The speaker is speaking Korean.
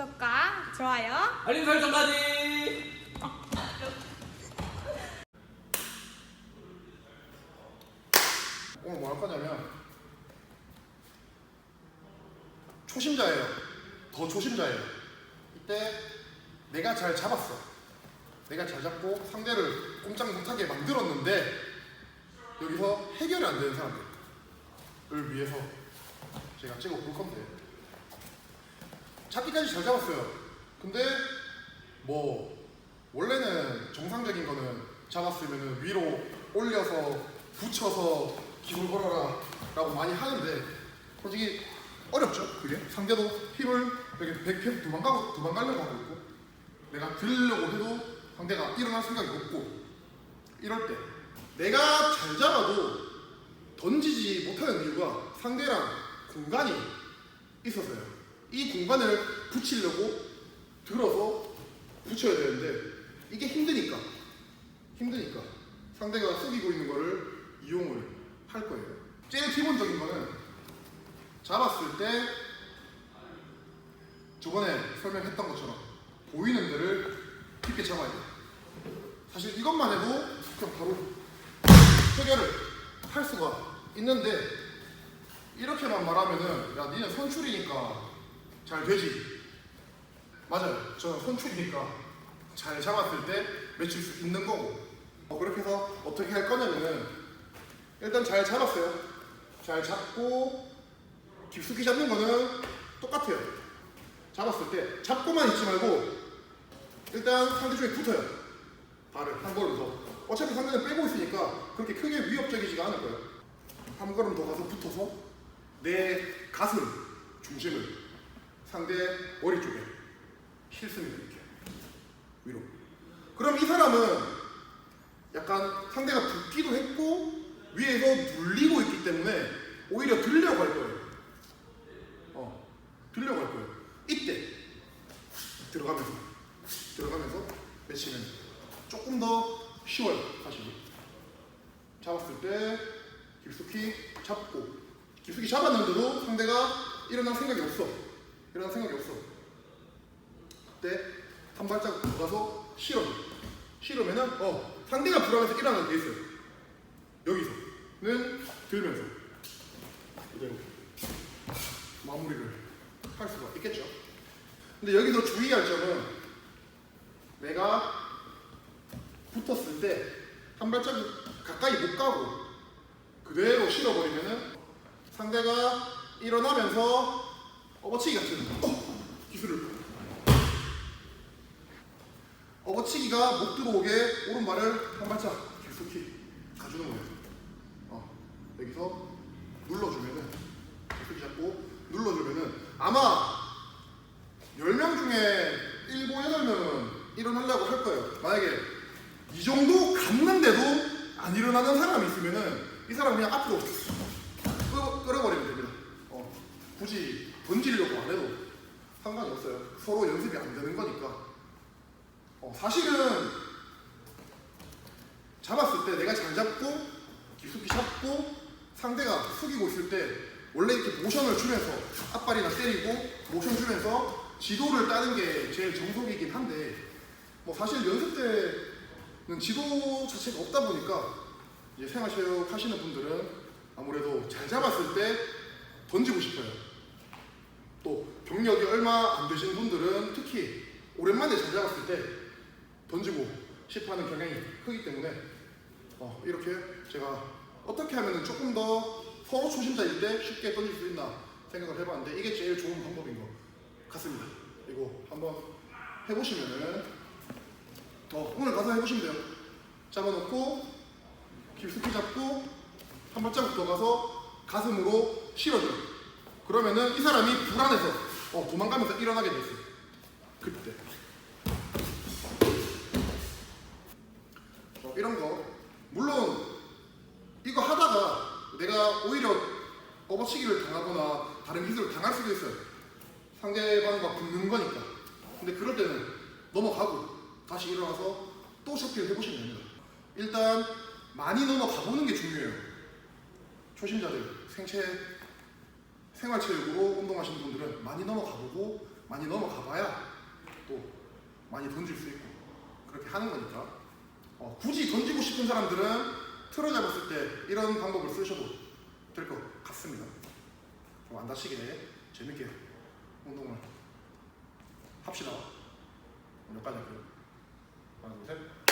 구독과 좋아요 알림 설정까지. 오늘 뭐 할 거냐면 초심자예요. 더 초심자예요. 이때 내가 잘 잡았어. 내가 잘 잡고 상대를 꼼짝 못하게 만들었는데 여기서 해결이 안 되는 사람들을 위해서 제가 찍어 볼 건데 잡기까지 잘 잡았어요. 근데 뭐 원래는 정상적인 거는 잡았으면 위로 올려서 붙여서 기술 걸어라 라고 많이 하는데 솔직히 어렵죠 그게 상대도 힘을 이렇게 백- 계속 도망가고 도망가려고 하고 있고 내가 들으려고 해도 상대가 일어날 생각이 없고 이럴 때 내가 잘 잡아도 던지지 못하는 이유가 상대랑 공간이 있어서요 이 공간을 붙이려고 들어서 붙여야 되는데 이게 힘드니까 힘드니까 상대가 숙이고 있는 거를 이용을 할 거예요. 제일 기본적인 거는 잡았을 때 저번에 설명했던 것처럼 보이는 데를 깊게 잡아야 돼요. 사실 이것만 해도 그냥 바로 해결을 할 수가 있는데 이렇게만 말하면은 야 니는 선출이니까 잘 되지? 맞아요. 저는 선출이니까 잘 잡았을 때 맺힐 수 있는 거고. 어, 그렇게 해서 어떻게 할 거냐면은 일단 잘 잡았어요. 잘 잡고 깊숙이 잡는 거는 똑같아요. 잡았을 때 잡고만 있지 말고 일단 상대 쪽에 붙어요. 발을 한 걸음 더 어차피 상대는 빼고 있으니까 그렇게 크게 위협적이지가 않을 거예요. 한 걸음 더 가서 붙어서 내 가슴 중심을 상대 머리 쪽에 실습니다 이렇게 위로. 그럼 이 사람은 약간 상대가 붙기도 했고 위에서 눌리고 있기 때문에 오히려 들려고 할 거예요. 어 들려고 할 거예요. 이때 들어가면서 들어가면서 매치면 조금 더 쉬워요 사실은 잡았을 때 깊숙이 잡고 깊숙이 잡았는데도 상대가 일어날 생각이 없어 일어날 생각이 없어. 그때 한더 가서 실어 실으면은 어 상대가 불안해서 일어나게 돼 있어요. 여기서는 들면서. 그대로. 마무리를 할 수가 있겠죠. 근데 여기서 주의할 점은 내가 붙었을 때 한 발자국 가까이 못 가고 그대로 실어버리면은 상대가 일어나면서 업어치기 같은 어, 기술을 업어치기가 못 들어오게 오른발을 한 발짝 깊숙이 가주는 거예요. 어, 여기서 눌러주면은 깊숙이 잡고 눌러주면은 아마 10명 중에 7, 8명은 일어나려고 할 거예요. 만약에 이 정도 갔는데도 안 일어나는 사람이 있으면은 이 사람 그냥 앞으로 끌어, 끌어버리면 됩니다. 어, 굳이 던지려고 안 해도 상관이 없어요. 서로 연습이 안 되는 거니까. 어, 사실은 잡았을 때 내가 잘 잡고 깊숙이 잡고 상대가 숙이고 있을 때 원래 이렇게 모션을 주면서 앞발이나 때리고 모션 주면서 지도를 따는 게 제일 정석이긴 한데 뭐 사실 연습 때는 지도 자체가 없다 보니까 이제 생활체육 하시는 분들은 아무래도 잘 잡았을 때 던지고 싶어요. 또 경력이 얼마 안 되신 분들은 특히 오랜만에 잘 잡았을 때 던지고 싶어하는 경향이 크기 때문에 어, 이렇게 제가 어떻게 하면 조금 더 서로 초심자일 때 쉽게 던질 수 있나 생각을 해봤는데 이게 제일 좋은 방법인 것 같습니다. 이거 한번 해보시면은 어, 오늘 가서 해보시면 돼요. 잡아놓고 깊숙이 잡고 한 발자국 더 가서 가슴으로 실어줘요. 그러면은 이 사람이 불안해서 어, 도망가면서 일어나게 돼 있어요. 그때. 어, 이런 거. 물론 이거 하다가 내가 오히려 업어치기를 당하거나 다른 기술을 당할 수도 있어요. 상대방과 붙는 거니까. 근데 그럴 때는 넘어가고 다시 일어나서 또 셔필 해보시면 됩니다. 일단 많이 넘어가 보는 게 중요해요. 초심자들 생체 생활체육으로 운동하시는 분들은 많이 넘어가 보고 많이 넘어가 봐야 또 많이 던질 수 있고 그렇게 하는 거니까 어, 굳이 던지고 싶은 사람들은 틀어 잡았을 때 이런 방법을 쓰셔도 될 것 같습니다. 좀 안 다치게 재밌게 운동을 합시다. 몇 가지 할게요. 하나, 둘, 셋.